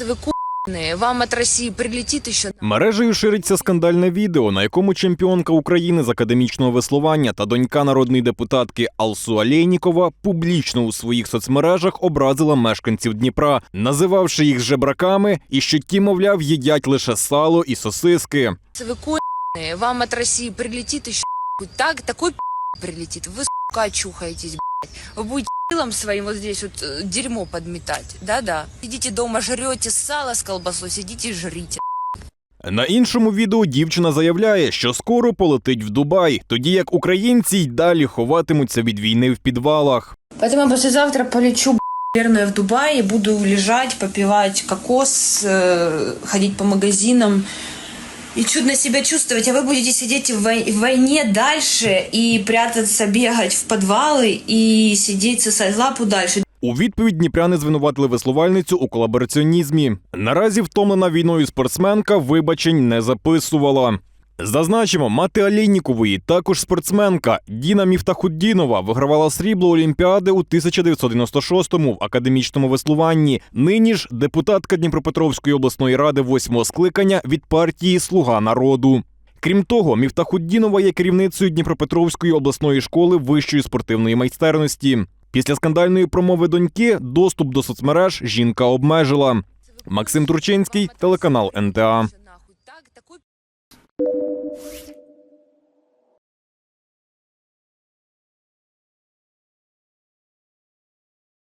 Вы ку**ные, вам от России прилетит еще Мережею шириться скандальне відео, на якому чемпіонка України з академічного веслування та донька народної депутатки Алсу Алєйнікова публічно у своїх соцмережах образила мешканців Дніпра, називавши їх жебраками і що ті, мовляв, їдять лише сало і сосиски. Вы ку**ные, вам от России прилетит еще так, такой прилетит. Вы, сука, очухаетесь, блядь. Вы будете силом своим вот здесь вот э, дерьмо подметать. Да-да. Сидите дома, жрете сало с колбасой, сидите и жрите. На іншому відео дівчина заявляє, що скоро полетить в Дубай, тоді як українці й далі ховатимуться від війни в підвалах. Поэтому я послезавтра полечу, б***ь, наверное, в Дубай и буду лежать, попивать кокос, э, ходить по магазинам и чудно себя чувствовать. А вы будете сидеть в, вой- в войне дальше и прятаться, бегать в подвалы и сидеть сосать лапу дальше. У відповідь дніпряни звинуватили висловальницю у колабораціонізмі. Наразі втомлена війною спортсменка вибачень не записувала. Зазначимо, мати Алійнікової, також спортсменка Діна Міфтахуддінова вигравала срібло Олімпіади у 1996-му в академічному веслуванні. Нині ж депутатка Дніпропетровської обласної ради восьмого скликання від партії Слуга народу. Крім того, Міфтахуддінова є керівницею Дніпропетровської обласної школи вищої спортивної майстерності. Після скандальної промови доньки доступ до соцмереж жінка обмежила. Максим Турчинський, телеканал НТА.